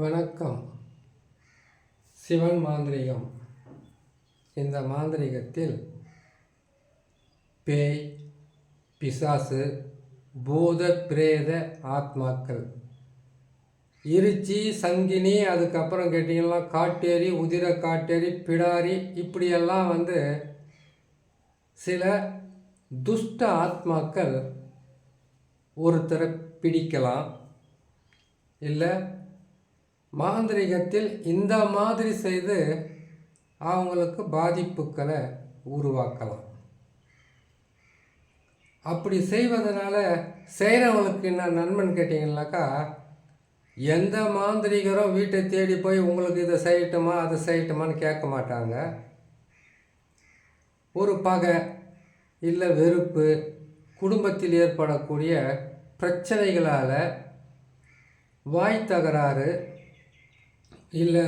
வணக்கம். சிவன் மாந்திரிகம். இந்த மாந்திரிகத்தில் பேய் பிசாசு பூத பிரேத ஆத்மாக்கள். இருச்சி சங்கினி அதுக்கப்புறம் கேட்டிங்கன்னா காட்டேரி உதிர காட்டேரி பிடாரி இப்படியெல்லாம் வந்து சில துஷ்ட ஆத்மாக்கள் ஒருத்தரை பிடிக்கலாம். இல்லை மாந்திரிகத்தில் இந்த மாதிரி செய்து அவங்களுக்கு பாதிப்புகளை உருவாக்கலாம். அப்படி செய்வதனால செய்கிறவங்களுக்கு என்ன நன்மைன்னு கேட்டிங்கனாக்கா எந்த மாந்திரிகரும் வீட்டை தேடி போய் உங்களுக்கு இதை செய்யட்டுமா அதை செய்யட்டுமான்னு கேட்க மாட்டாங்க. ஒரு பகை இல்லை வெறுப்பு குடும்பத்தில் ஏற்படக்கூடிய பிரச்சனைகளால் வாய் தகராறு இல்லை.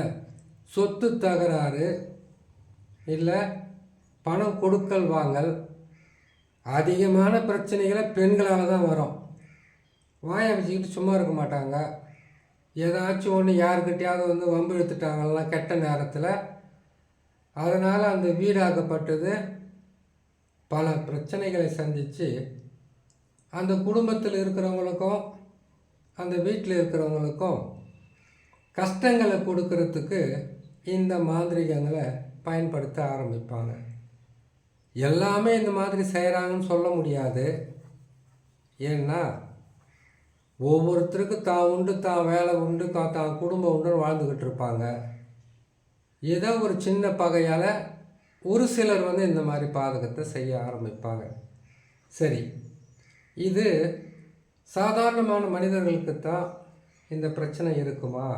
சொத்து தகராறு. இல்லை பணம் கொடுக்கல் வாங்கல். அதிகமான பிரச்சனைகளை பெண்களால் தான் வரும். வாயை வச்சுக்கிட்டு சும்மா இருக்க மாட்டாங்க. ஏதாச்சும் ஒன்று யாருக்கிட்டையாவது வந்து வம்பு இழுத்துட்டாங்கன்னா கெட்ட நேரத்தில். அதனால் அந்த வீடாக்கப்பட்டது பல பிரச்சனைகளை சந்தித்து அந்த குடும்பத்தில் இருக்கிறவங்களுக்கும் அந்த வீட்டில் இருக்கிறவங்களுக்கும் கஷ்டங்களை கொடுக்கறதுக்கு இந்த மாந்திரிகங்களை பயன்படுத்த ஆரம்பிப்பாங்க. எல்லாமே இந்த மாதிரி செய்கிறாங்கன்னு சொல்ல முடியாது. ஏன்னா ஒவ்வொருத்தருக்கும் தான் உண்டு தான் வேலை உண்டு தான் தான் குடும்பம் உண்டுன்னு வாழ்ந்துக்கிட்டு இருப்பாங்க. ஏதோ ஒரு சின்ன பகையால் ஒரு சிலர் வந்து இந்த மாதிரி பாதகத்தை செய்ய ஆரம்பிப்பாங்க. சரி இது சாதாரணமான மனிதர்களுக்கு தான் இந்த பிரச்சனை இருக்குமா?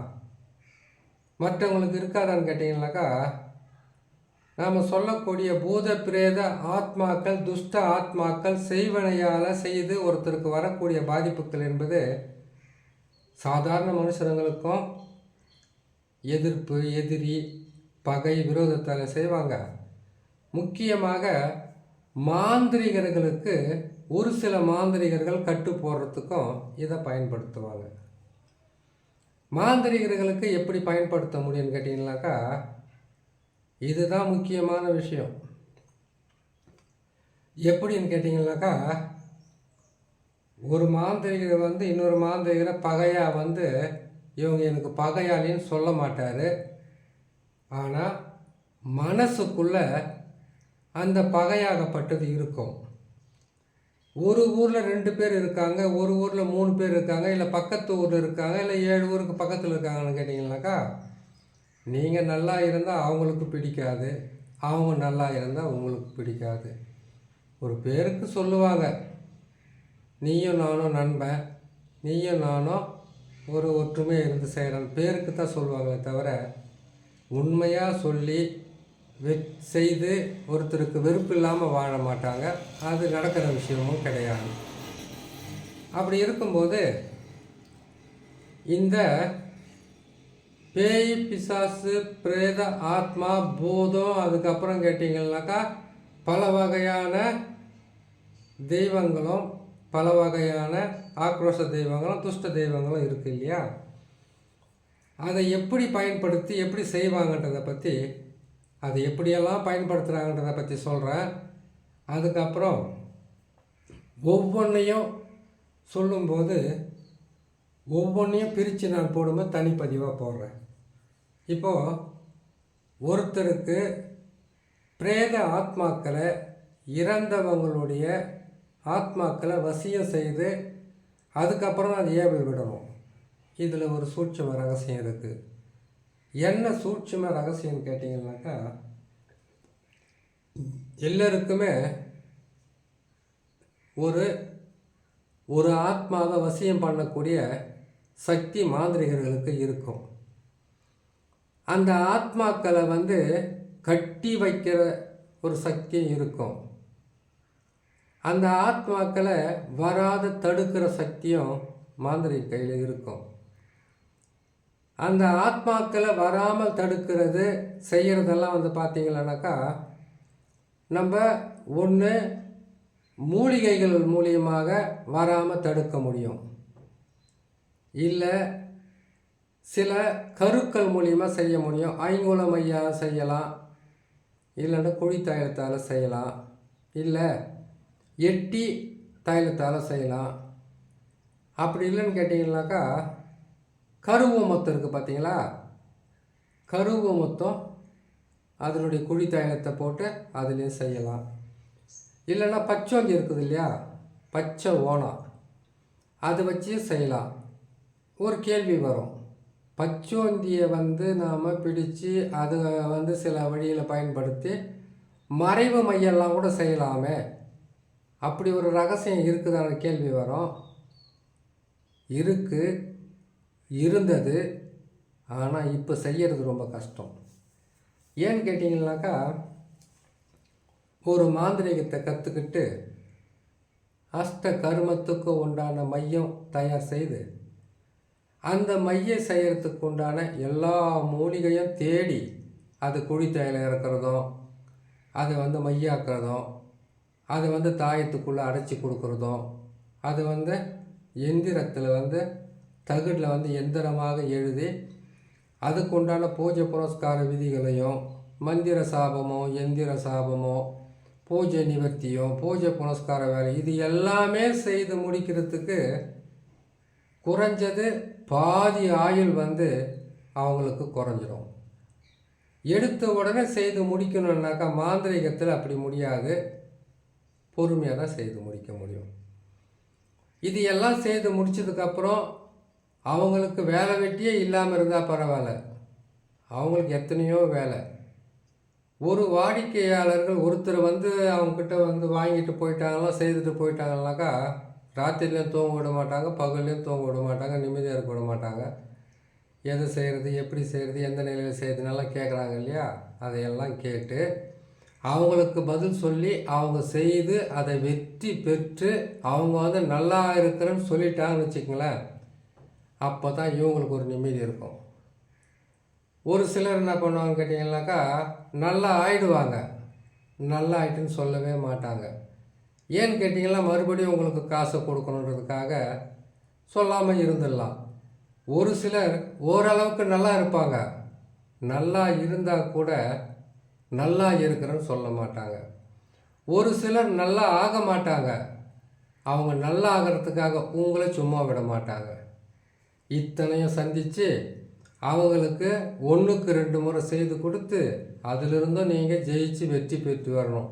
மற்றவங்களுக்கு இருக்காதான்னு கேட்டிங்கனாக்கா நாம் சொல்லக்கூடிய பூத பிரேத ஆத்மாக்கள் துஷ்ட ஆத்மாக்கள் செய்வனையால் செய்து ஒருத்தருக்கு வரக்கூடிய பாதிப்புகள் என்பது சாதாரண மனுஷங்களுக்கும் எதிர்ப்பு எதிரி பகை விரோதத்தால் செய்வாங்க. முக்கியமாக மாந்திரிகர்களுக்கு ஒரு சில மாந்திரிகர்கள் கட்டு போடுறதுக்கும் இதை பயன்படுத்துவாங்க. மாந்திரிகர்களுக்கு எப்படி பயன்படுத்த முடியும்னு கேட்டிங்கனாக்கா இதுதான் முக்கியமான விஷயம். எப்படின்னு கேட்டிங்கனாக்கா ஒரு மாந்திரிகர் வந்து இன்னொரு மாந்திரிகரை பகையாக வந்து இவங்க எனக்கு பகையாளின்னு சொல்ல மாட்டார். ஆனால் மனசுக்குள்ளே அந்த பகையாகப்பட்டது இருக்கும். ஒரு ஊரில் ரெண்டு பேர் இருக்காங்க ஒரு ஊரில் மூணு பேர் இருக்காங்க இல்லை பக்கத்து ஊரில் இருக்காங்க இல்லை ஏழு ஊருக்கு பக்கத்தில் இருக்காங்கன்னு கேட்டிங்கனாக்கா நீங்கள் நல்லா இருந்தால் அவங்களுக்கு பிடிக்காது அவங்க நல்லா இருந்தால் உங்களுக்கு பிடிக்காது. ஒரு பேருக்கு சொல்லுவாங்க நீயும் நானும் நண்பன் நீயும் நானும் ஒரு ஒற்றுமையாக இருந்து செய்கிறேன் பேருக்கு தான் சொல்லுவாங்களே தவிர உண்மையாக சொல்லி செய்து ஒருத்தருக்கு வெறுப்பு இல்லாமல் வாழ மாட்டாங்க. அது நடக்கிற விஷயமும் கிடையாது. அப்படி இருக்கும்போது இந்த பேய் பிசாசு பிரேத ஆத்மா பூதம் அதுக்கப்புறம் கேட்டிங்கன்னாக்கா பல வகையான தெய்வங்களும் பல வகையான ஆக்ரோஷ தெய்வங்களும் துஷ்ட தெய்வங்களும் இருக்குது இல்லையா? அதை எப்படி பயன்படுத்தி எப்படி செய்வாங்கன்றதை பற்றி அதை எப்படியெல்லாம் பயன்படுத்துகிறாங்கன்றதை பற்றி சொல்கிறேன் அதுக்கப்புறம் ஒவ்வொன்றையும் சொல்லும்போது ஒவ்வொன்றையும் பிரித்து நான் போடும்போது தனிப்பதிவாக போடுறேன். இப்போது ஒருத்தருக்கு பிரேத ஆத்மாக்களை இறந்தவங்களுடைய ஆத்மாக்களை வசியம் செய்து அதுக்கப்புறம் அதை ஏவல் விடணும். இதில் ஒரு சூட்சம ரகசியம் இருக்குது என்ன சூட்சம ரகசியம்னு கேட்டிங்கன்னாக்கா எல்லாருக்குமே ஒரு ஒரு ஆத்மாவை வசியம் பண்ணக்கூடிய சக்தி மாந்திரிகர்களுக்கு இருக்கும். அந்த ஆத்மாக்களை வந்து கட்டி வைக்கிற ஒரு சக்தியும் இருக்கும். அந்த ஆத்மாக்களை வராத தடுக்கிற சக்தியும் மாந்திரி கையில் இருக்கும். அந்த ஆத்மாக்களை வராமல் தடுக்கிறது செய்கிறதெல்லாம் வந்து பார்த்தீங்களானாக்கா நம்ம ஒன்று மூலிகைகள் மூலியமாக வராமல் தடுக்க முடியும். இல்லை சில கருக்கள் மூலியமாக செய்ய முடியும். ஐங்குல மையா செய்யலாம். இல்லைன்னா குழி தைலத்தால் செய்யலாம். இல்லை எட்டி தைலத்தால் செய்யலாம். அப்படி இல்லைன்னு கேட்டிங்கனாக்கா கருவ மொத்தம் இருக்குது பார்த்தீங்களா கருவ மொத்தம் அதனுடைய குழி தைலத்தை போட்டு அதுலேயும் செய்யலாம். இல்லைன்னா பச்சோந்தி இருக்குது இல்லையா? பச்சை ஓணம் அதை வச்சு செய்யலாம். ஒரு கேள்வி வரும். பச்சோந்தியை வந்து நாம் பிடித்து அதை வந்து சில வழியில் பயன்படுத்தி மறைவு மையெல்லாம் கூட செய்யலாமே. அப்படி ஒரு ரகசியம் இருக்குதான கேள்வி வரும். இருக்குது இருந்தது ஆனால் இப்போ செய்கிறது ரொம்ப கஷ்டம். ஏன்னு கேட்டிங்கனாக்கா ஒரு மாந்திரிகத்தை கற்றுக்கிட்டு அஷ்ட கர்மத்துக்கு உண்டான மையம் தயார் செய்து அந்த மைய செய்கிறதுக்கு உண்டான எல்லா மூலிகையும் தேடி அது குழி தைலம் இறக்குறதும் அதை வந்து மையாக்குறதும் அதை வந்து தாயத்துக்குள்ளே அடைச்சி கொடுக்குறதும் அது வந்து எந்திரத்தில் வந்து தகுடில் வந்து எந்திரமாக எழுதி அதுக்கு உண்டான பூஜை புரஸ்கார விதிகளையும் மந்திர சாபமோ எந்திர சாபமோ பூஜை நிவர்த்தியோ பூஜை புனஸ்கார வேலை இது எல்லாமே செய்து முடிக்கிறதுக்கு குறைஞ்சது பாதி ஆயுள் வந்து அவங்களுக்கு குறைஞ்சிரும். எடுத்த உடனே செய்து முடிக்கணுன்னாக்கா மாந்திரிகத்தில் அப்படி முடியாது. பொறுமையாக தான் செய்து முடிக்க முடியும். இது எல்லாம் செய்து முடிச்சதுக்கப்புறம் அவங்களுக்கு வேலை வெட்டியே இல்லாமல் இருந்தால் பரவாயில்ல. அவங்களுக்கு எத்தனையோ வேலை. ஒரு வாடிக்கையாளர்கள் ஒருத்தர் வந்து அவங்கக்கிட்ட வந்து வாங்கிட்டு போயிட்டாங்களா செய்துட்டு போயிட்டாங்கனாக்கா ராத்திரிலையும் தூங்க விட மாட்டாங்க பகல்லையும் தூங்க விட மாட்டாங்க நிம்மதியாக இருக்க விட மாட்டாங்க. எது செய்கிறது எப்படி செய்கிறது எந்த நிலையில் செய்கிறதுனெல்லாம் கேட்குறாங்க இல்லையா? அதையெல்லாம் கேட்டு அவங்களுக்கு பதில் சொல்லி அவங்க செய்து அதை வெற்றி பெற்று அவங்க வந்து நல்லா இருக்கிறேன்னு சொல்லிட்டாங்கன்னு வச்சுக்கங்களேன். அப்போ தான் இவங்களுக்கு ஒரு நிம்மதி இருக்கும். ஒரு சிலர் என்ன பண்ணுவாங்க கேட்டிங்கனாக்கா நல்லா ஆயிடுவாங்க. நல்லா ஆயிட்டுன்னு சொல்லவே மாட்டாங்க. ஏன்னு கேட்டிங்கன்னா மறுபடியும் உங்களுக்கு காசை கொடுக்கணுன்றதுக்காக சொல்லாமல் இருந்துடலாம். ஒரு சிலர் ஓரளவுக்கு நல்லா இருப்பாங்க. நல்லா இருந்தால் கூட நல்லா இருக்கிறேன்னு சொல்ல மாட்டாங்க. ஒரு சிலர் நல்லா ஆக மாட்டாங்க. அவங்க நல்லா ஆகிறதுக்காக உங்களை சும்மா விட மாட்டாங்க. இத்தனையும் சந்தித்து அவங்களுக்கு ஒன்றுக்கு ரெண்டு முறை செய்து கொடுத்து அதிலிருந்தும் நீங்கள் ஜெயிச்சு வெற்றி பெற்று வரணும்.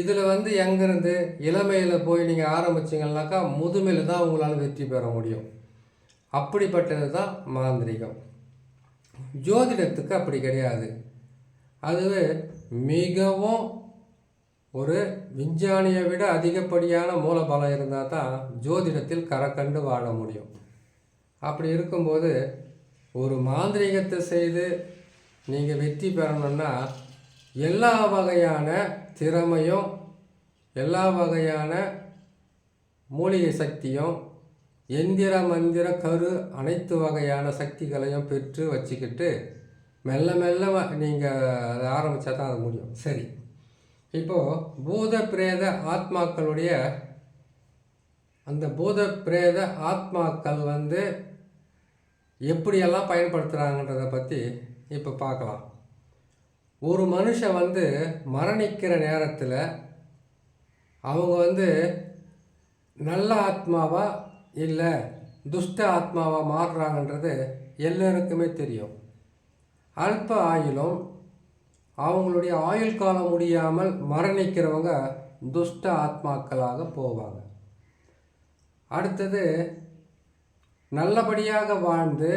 இதில் வந்து எங்கேருந்து இளமையில் போய் நீங்கள் ஆரம்பிச்சிங்கனாக்கா முதுமையில் தான் உங்களால் வெற்றி பெற முடியும். அப்படிப்பட்டது தான் மாந்திரிகம். ஜோதிடத்துக்கு அப்படி கிடையாது. அதுவே மிகவும் ஒரு விஞ்ஞானியை விட அதிகப்படியான மூலபலம் இருந்தால் தான் ஜோதிடத்தில் கரக்கண்டு வாழ முடியும். அப்படி இருக்கும்போது ஒரு மாந்திரிகத்தை செய்து நீங்கள் வெற்றி பெறணும்னா எல்லா வகையான திறமையும் எல்லா வகையான மூலிகை சக்தியும் எந்திர மந்திர கரு அனைத்து வகையான சக்திகளையும் பெற்று வச்சுக்கிட்டு மெல்ல மெல்ல நீங்கள் அதை ஆரம்பித்தா தான் அது முடியும். சரி. இப்போது பூத பிரேத ஆத்மாக்களுடைய அந்த பூத பிரேத ஆத்மாக்கள் வந்து எப்படியெல்லாம் பயன்படுத்துகிறாங்கன்றத பற்றி இப்போ பார்க்கலாம். ஒரு மனுஷன் வந்து மரணிக்கிற நேரத்தில் அவங்க வந்து நல்ல ஆத்மாவா இல்லை துஷ்ட ஆத்மாவாக மாறுறாங்கன்றது எல்லோருக்குமே தெரியும். அல்ப ஆயுளும் அவங்களுடைய ஆயுள் காலம் முடியாமல் மரணிக்கிறவங்க துஷ்ட ஆத்மாக்களாக போவாங்க. அடுத்தது நல்லபடியாக வாழ்ந்து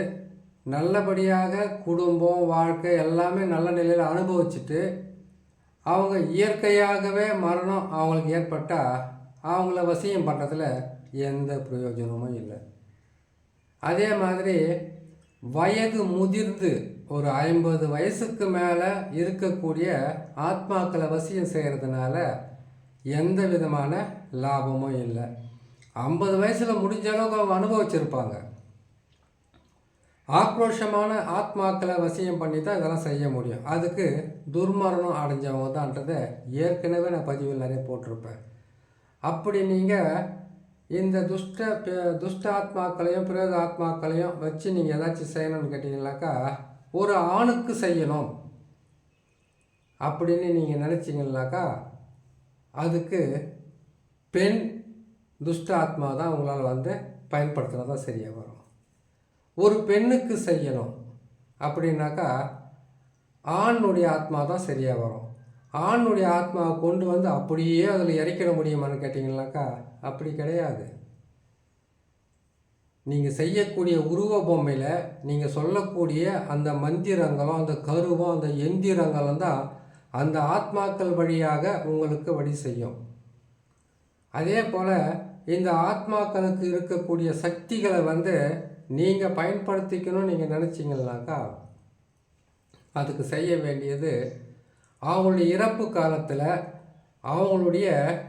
நல்லபடியாக குடும்பம் வாழ்க்கை எல்லாமே நல்ல நிலையில் அனுபவிச்சுட்டு அவங்க இயற்கையாகவே மரணம் அவங்களுக்கு ஏற்பட்டால் அவங்கள வசியம் பண்ணுறதுல எந்த பிரயோஜனமும் இல்லை. அதே மாதிரி வயது முதிர்ந்து ஒரு ஐம்பது வயசுக்கு மேலே இருக்கக்கூடிய ஆத்மாக்களை வசியம் செய்கிறதுனால எந்த விதமான லாபமும் இல்லை. ஐம்பது வயசில் முடிஞ்ச அளவுக்கு அவங்க அனுபவிச்சிருப்பாங்க. ஆக்ரோஷமான ஆத்மாக்களை வசியம் பண்ணி தான் இதெல்லாம் செய்ய முடியும். அதுக்கு துர்மரணம் அடைஞ்சவங்க தான்ன்றதை ஏற்கனவே நான் பதிவில் நிறைய போட்டிருப்பேன். அப்படி நீங்கள் இந்த துஷ்ட துஷ்ட ஆத்மாக்களையும் பிரேத ஆத்மாக்களையும் வச்சு நீங்கள் ஏதாச்சும் செய்யணும்னு கேட்டிங்கனாக்கா ஒரு ஆணுக்கு செய்யணும். அப்படின்னு நீங்கள் நினச்சிங்கனாக்கா அதுக்கு பெண் துஷ்ட ஆத்மா தான் உங்களால் வந்து பயன்படுத்தினா தான் சரியாக வரும். ஒரு பெண்ணுக்கு செய்யணும் அப்படின்னாக்கா ஆணுடைய ஆத்மா தான் சரியாக வரும். ஆணுடைய ஆத்மாவை கொண்டு வந்து அப்படியே அதில் இறக்கிட முடியுமான்னு கேட்டிங்கனாக்கா அப்படி கிடையாது. நீங்கள் செய்யக்கூடிய உருவ பொம்மையில் நீங்கள் சொல்லக்கூடிய அந்த மந்திரங்களும் அந்த கருவும் அந்த எந்திரங்களும் தான் அந்த ஆத்மாக்கள் வழியாக உங்களுக்கு வழி செய்யும். அதே போல் இந்த ஆத்மாக்களுக்கு இருக்கக்கூடிய சக்திகளை வந்து நீங்கள் பயன்படுத்திக்கணும்னு நீங்கள் நினச்சிங்கனாக்கா அதுக்கு செய்ய வேண்டியது அவங்களுடைய இறப்பு காலத்தில் அவங்களுடைய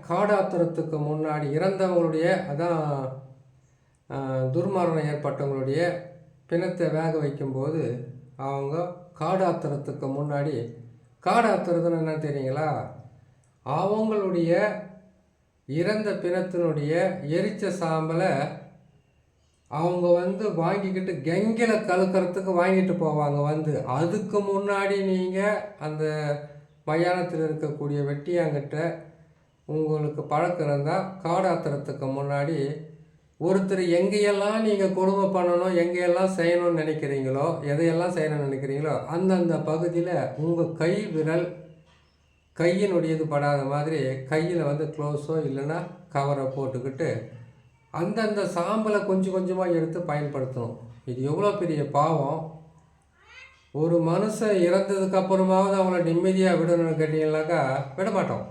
காடாத்திரத்துக்கு முன்னாடி இறந்தவங்களுடைய அதான் துர்மரணம் ஏற்பட்டவங்களுடைய பிணத்தை வேக வைக்கும்போது அவங்க காடாத்திரத்துக்கு முன்னாடி காடாத்திரத்துன்னு என்ன தெரியுங்களா? அவங்களுடைய இறந்த பிணத்தினுடைய எரிச்ச சாம்பலை அவங்க வந்து வாங்கிக்கிட்டு கெங்கில் கலக்கிறதுக்கு வாங்கிட்டு போவாங்க வந்து. அதுக்கு முன்னாடி நீங்கள் அந்த மயானத்தில் இருக்கக்கூடிய வெட்டியாங்கிட்ட உங்களுக்கு பழக்கம் இருந்தால் காடாத்துறதுக்கு முன்னாடி ஒருத்தர் எங்கேயெல்லாம் நீங்கள் கொடுமை பண்ணணும் எங்கேயெல்லாம் செய்யணும்னு நினைக்கிறீங்களோ எதையெல்லாம் செய்யணும்னு நினைக்கிறீங்களோ அந்தந்த பகுதியில் உங்கள் கை விரல் கையினுடையது படாத மாதிரி கையில் வந்து க்ளோஸோ இல்லைன்னா கவரை போட்டுக்கிட்டு அந்தந்த சாம்பலை கொஞ்சம் கொஞ்சமாக எடுத்து பயன்படுத்தணும். இது எவ்வளோ பெரிய பாவம். ஒரு மனுஷன் இறந்ததுக்கு அப்புறமாவது அவங்கள நிம்மதியாக விடணும்னு கேட்டிங்கனாக்கா விட மாட்டோம்.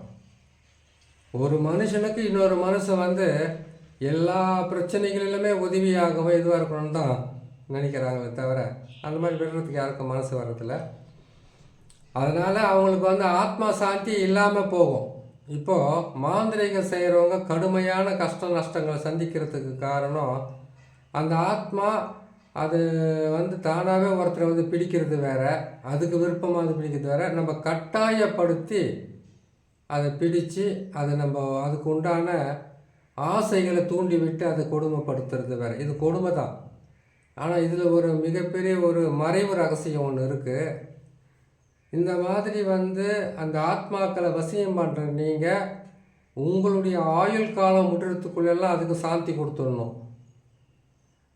ஒரு மனுஷனுக்கு இன்னொரு மனுஷன் வந்து எல்லா பிரச்சனைகளிலுமே உதவியாகவும் இதுவாக இருக்கணும்னு தான் நினைக்கிறாங்களே தவிர அந்த மாதிரி விடுறதுக்கு யாருக்கும் மனசு வர்றதில்ல. அதனால் அவங்களுக்கு வந்து ஆத்மா சாந்தி இல்லாமல் போகும். இப்போது மாந்திரீகம் செய்கிறவங்க கடுமையான கஷ்ட நஷ்டங்களை சந்திக்கிறதுக்கு காரணம் அந்த ஆத்மா அது வந்து தானாகவே ஒருத்தரை வந்து பிடிக்கிறது வேறு அதுக்கு விருப்பமாக அது பிடிக்கிறது வேற. நம்ம கட்டாயப்படுத்தி அதை பிடித்து அதை நம்ம அதுக்கு உண்டான ஆசைகளை தூண்டி விட்டு அதை கொடுமைப்படுத்துறது வேறு. இது கொடுமை தான் ஆனால் இதில் ஒரு மிகப்பெரிய ஒரு மறைவு ரகசியம் ஒன்று இருக்குது இந்த மாதிரி வந்து அந்த ஆத்மாக்களை வசியம் பண்ணுற நீங்கள் உங்களுடைய ஆயுள் காலம் முட்டுறதுக்குள்ளெல்லாம் அதுக்கு சாந்தி கொடுத்துடணும்.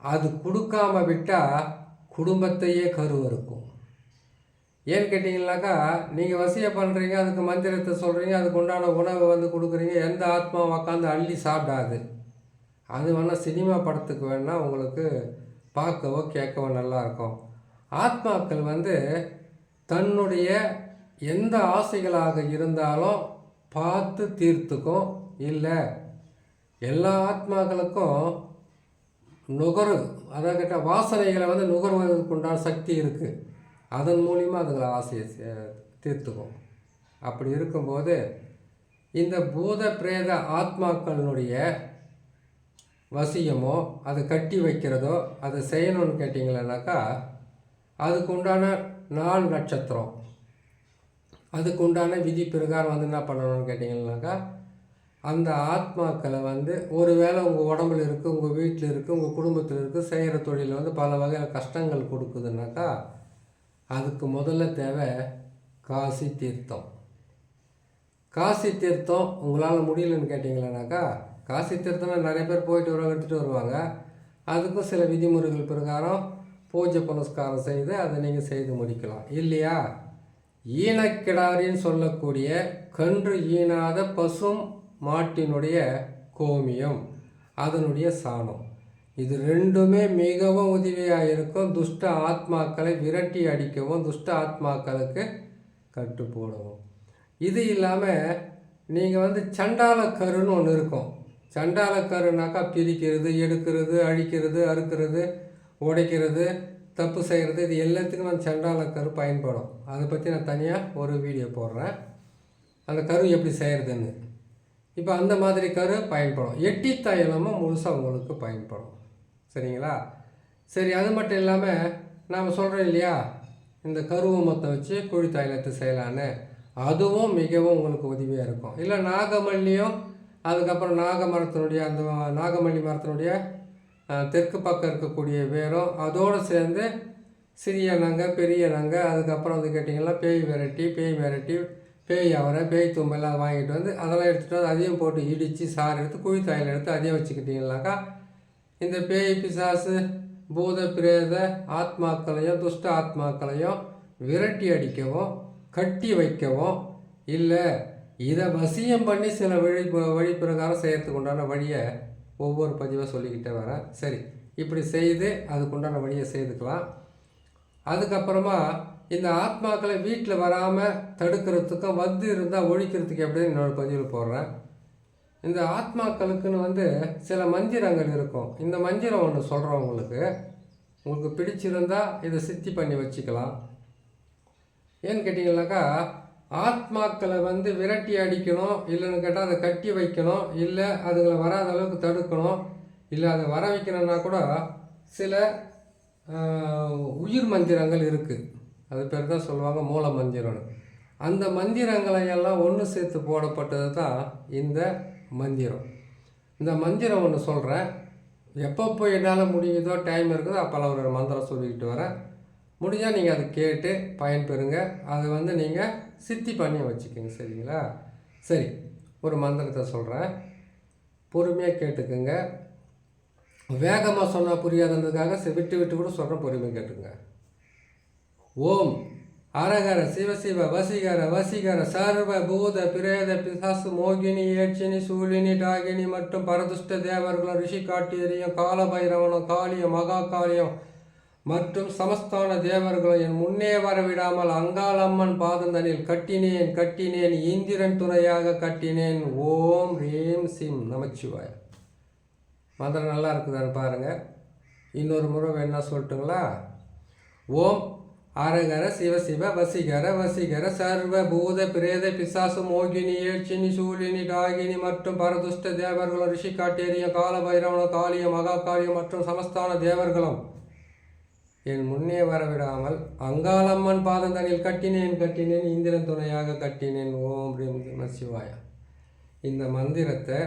அது கொடுக்காம விட்டால் குடும்பத்தையே கருவறுக்கும் ஏன்னு கேட்டிங்கனாக்கா நீங்கள் வசியம் பண்ணுறீங்க அதுக்கு மந்திரத்தை சொல்கிறீங்க அதுக்கு உண்டான உணவை வந்து கொடுக்குறீங்க எந்த ஆத்மா உக்காந்து அள்ளி சாப்பிடாது. அது வேணால் சினிமா படத்துக்கு வேணால் உங்களுக்கு பார்க்கவோ கேட்கவோ நல்லாயிருக்கும் ஆத்மாக்கள் வந்து தன்னுடைய எந்த ஆசைகளாக இருந்தாலும் பார்த்து தீர்த்துக்கும். இல்லை எல்லா ஆத்மாக்களுக்கும் நுகரு அதை கிட்ட வாசனைகளை வந்து நுகர்வதற்கு உண்டான சக்தி இருக்குது அதன் மூலிமா அதுங்களை ஆசையை சே- தீர்த்துக்கும். அப்படி இருக்கும்போது இந்த பூத பிரேத ஆத்மாக்களினுடைய வசியமோ அதை கட்டி வைக்கிறதோ அதை செய்யணும்னு கேட்டிங்களேனாக்கா அதுக்கு உண்டான நாள் நட்சத்திரம். அதுக்கு உண்டான விதி பிரகாரம் வந்து என்ன பண்ணணும்னு கேட்டிங்கன்னாக்கா அந்த ஆத்மாக்களை வந்து ஒருவேளை உங்கள் உடம்புல இருக்குது உங்கள் வீட்டில் இருக்குது உங்கள் குடும்பத்தில் இருக்குது செய்கிற தொழிலில் வந்து பல வகையில் கஷ்டங்கள் கொடுக்குதுனாக்கா அதுக்கு முதல்ல தேவை காசி தீர்த்தம். காசி தீர்த்தம் உங்களால் முடியலன்னு கேட்டிங்களேனாக்கா காசி தீர்த்தம்னா நிறைய பேர் போயிட்டு வருவாங்க எடுத்துகிட்டு வருவாங்க. அதுக்கும் சில விதிமுறைகள் பிரகாரம் பூஜை புனஸ்காரம் செய்து அதை நீங்கள் செய்து முடிக்கலாம். இல்லையா? ஈனக்கிடாரின்னு சொல்லக்கூடிய கன்று ஈனாத பசும் மாட்டினுடைய கோமியம் அதனுடைய சாணம். இது ரெண்டுமே மிகவும் உதவியாக இருக்கும். துஷ்ட ஆத்மாக்களை விரட்டி அடிக்கவும் துஷ்ட ஆத்மாக்களுக்கு கட்டு போடவும் இது இல்லாமல் நீங்கள் வந்து சண்டால கருன்னு ஒன்று இருக்கும். சண்டால கருனாக்கா பிரிக்கிறது எடுக்கிறது அழிக்கிறது அறுக்கிறது உடைக்கிறது தப்பு செய்கிறது இது எல்லாத்துக்கும் அந்த சண்டால கரு பயன்படும். அதை பற்றி நான் தனியாக ஒரு வீடியோ போடுறேன். அந்த கரு எப்படி செய்கிறதுன்னு இப்போ அந்த மாதிரி கரு பயன்படும். எட்டி தைலமும் முழுசாக உங்களுக்கு பயன்படும். சரிங்களா? சரி அது மட்டும் இல்லாமல் நாம் சொல்கிறோம் இல்லையா? இந்த கருவை மொத்தம் வச்சு குழி தைலத்தை செய்யலான்னு. அதுவும் மிகவும் உங்களுக்கு உதவியாக இருக்கும். இல்லை நாகமல்லியும் அதுக்கப்புறம் நாக மரத்தினுடைய அந்த நாகமல்லி மரத்தினுடைய தெற்கு பக்கம் இருக்கக்கூடிய வேரும் அதோடு சேர்ந்து சிறிய நங்கை பெரிய நங்கை அதுக்கப்புறம் வந்து கேட்டிங்கன்னா பேய் வெரைட்டி பேய் வெரைட்டி பேய் அவரை பேய் தும்பெல்லாம் வாங்கிட்டு வந்து அதெல்லாம் எடுத்துகிட்டு வந்து அதையும் போட்டு இடித்து சாறு எடுத்து குழி தாயில் எடுத்து அதையும் வச்சுக்கிட்டிங்கனாக்கா இந்த பேய் பிசாசு பூத பிரேத ஆத்மாக்களையும் துஷ்ட ஆத்மாக்களையும் விரட்டி அடிக்கவும் கட்டி வைக்கவும் இல்லை இதை வசியம் பண்ணி சில வழி வழி பிரகாரம் செய்கிறதுக்கு உண்டான வழியை ஒவ்வொரு பதிவாக சொல்லிக்கிட்டே வரேன் சரி இப்படி செய்து அதுக்குண்டான வழியை செய்துக்கலாம். அதுக்கப்புறமா இந்த ஆத்மாக்களை வீட்டில் வராமல் தடுக்கிறதுக்கும் வந்து இருந்தால் ஒழிக்கிறதுக்கு எப்படின்னு இன்னொரு பதிவில் போடுறேன். இந்த ஆத்மாக்களுக்குன்னு வந்து சில மந்திரங்கள் இருக்கும். இந்த மந்திரம் ஒன்று சொல்கிறோம் உங்களுக்கு. உங்களுக்கு பிடிச்சிருந்தா இதை சித்தி பண்ணி வச்சுக்கலாம். ஏன்னு கேட்டிங்கனாக்கா ஆத்மாக்களை வந்து விரட்டி அடிக்கணும். இல்லைன்னு கேட்டால் அதை கட்டி வைக்கணும். இல்லை அதுங்களை வராத அளவுக்கு தடுக்கணும். இல்லை அதை வர வைக்கணும்னா கூட சில உயிர் மந்திரங்கள் இருக்குது அது பேர் தான் சொல்லுவாங்க மூல மந்திரம்னு. அந்த மந்திரங்களை எல்லாம் ஒன்று சேர்த்து போடப்பட்டது தான் இந்த மந்திரம். இந்த மந்திரம் ஒன்று சொல்கிறேன் எப்பப்போ என்னால் முடியுதோ டைம் இருக்குதோ அப்போல்லாம் ஒரு மந்திரம் சொல்லிக்கிட்டு வரேன். முடிஞ்சால் நீங்கள் அதை கேட்டு பயன்பெறுங்க. அதை வந்து நீங்கள் சித்தி பண்ணி வச்சுக்கோங்க சரிங்களா? சரி ஒரு மந்திரத்தை சொல்கிறேன் பொறுமையாக கேட்டுக்கோங்க. வேகமாக சொன்னால் புரியாததுக்காக விட்டு விட்டு கூட சொல்கிறேன் பொறுமையாக கேட்டுங்க ஓம். அரகர சிவசிவ வசீகர வசீகர சர்வ பூத பிரேத பிசாசு மோகினி ஏட்சினி சூழினி டாகினி மற்றும் பரதுஷ்ட தேவர்களும் ரிஷி காட்டியரியும் காலபைரவனும் காளியும் மகா காளியும் மற்றும் சமஸ்தான தேவர்களும் என் முன்னே வரவிடாமல் அங்காளம்மன் பாதந்தனில் கட்டினேன் கட்டினேன் இந்திரன் துணையாக கட்டினேன். ஓம் ரீம் சிம் நமச்சிவாய். மந்திரம் நல்லா இருக்குதான்னு பாருங்கள் இன்னொரு முறை வேணா சொல்லட்டுங்களா? ஓம் அரகர சிவசிவ வசிகர வசிகர சர்வ பூத பிரேத பிசாசு மோகினி ஏழ்ச்சினி சூழினி டாகினி மற்றும் பரதுஷ்ட தேவர்களும் ரிஷி காட்டேரியம் காலபைரவனும் காளியம் மகா காளியம் மற்றும் சமஸ்தான தேவர்களும் என் முன்னே வரவிடாமல் அங்காளம்மன் பாதந்தனில் கட்டினேன் கட்டினேன் இந்திரன் துணையாக கட்டினேன் ஓம் ரீம் நம சிவாய. இந்த மந்திரத்தை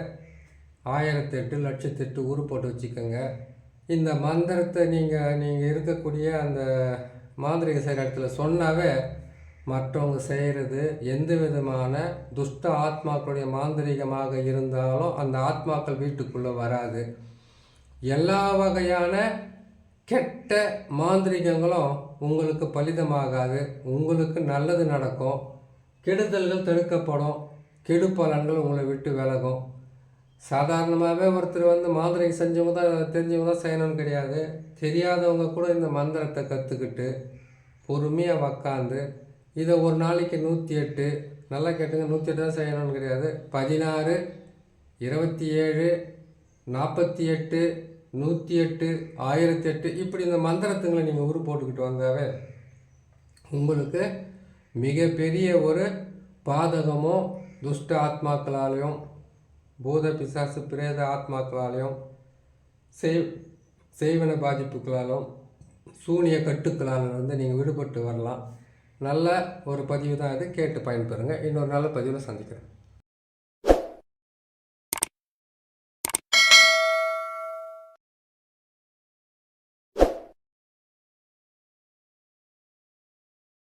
ஆயிரத்தெட்டு லட்சத்தெட்டு உரு போட்டு வச்சுக்கோங்க. இந்த மந்திரத்தை நீங்கள் நீங்கள் இருக்கக்கூடிய அந்த மாந்திரிக செய்கிற இடத்துல சொன்னாவே மற்றவங்க செய்கிறது எந்த விதமான துஷ்ட ஆத்மாக்களுடைய மாந்திரிகமாக இருந்தாலும் அந்த ஆத்மாக்கள் வீட்டுக்குள்ளே வராது. எல்லா வகையான கெட்ட மாந்திரிகங்களும் உங்களுக்கு பலிதமாகாது. உங்களுக்கு நல்லது நடக்கும். கெடுதல்கள் தடுக்கப்படும். கெடு பலன்கள் உங்களை விட்டு விலகும். சாதாரணமாகவே ஒருத்தர் வந்து மாந்திரிகம் செஞ்சவங்க தான் தெரிஞ்சவங்க தான் செய்யணும்னு கிடையாது. தெரியாதவங்க கூட இந்த மந்திரத்தை கற்றுக்கிட்டு பொறுமையாக உக்காந்து இதை ஒரு நாளைக்கு நூற்றி எட்டு நல்லா கேட்டுங்க நூற்றி எட்டு தான் செய்யணும்னு கிடையாது. பதினாறு இருபத்தி ஏழு நாற்பத்தி எட்டு நூற்றி எட்டு ஆயிரத்தி எட்டு இப்படி இந்த மந்திரத்துங்களை நீங்கள் உரு போட்டுக்கிட்டு வந்தாவே உங்களுக்கு மிகப்பெரிய ஒரு பாதகமோ துஷ்ட ஆத்மாக்களாலையும் பூத பிசாசு பிரேத ஆத்மாக்களாலையும் செய் செய்வன பாதிப்புகளாலும் சூனிய கட்டுக்களாலும் வந்து நீங்கள் விடுபட்டு வரலாம். நல்ல ஒரு பதிவு தான் இது. கேட்டு பயன்பெறுங்க. இன்னொரு நல்ல பதிவில் சந்திக்கிறேன்.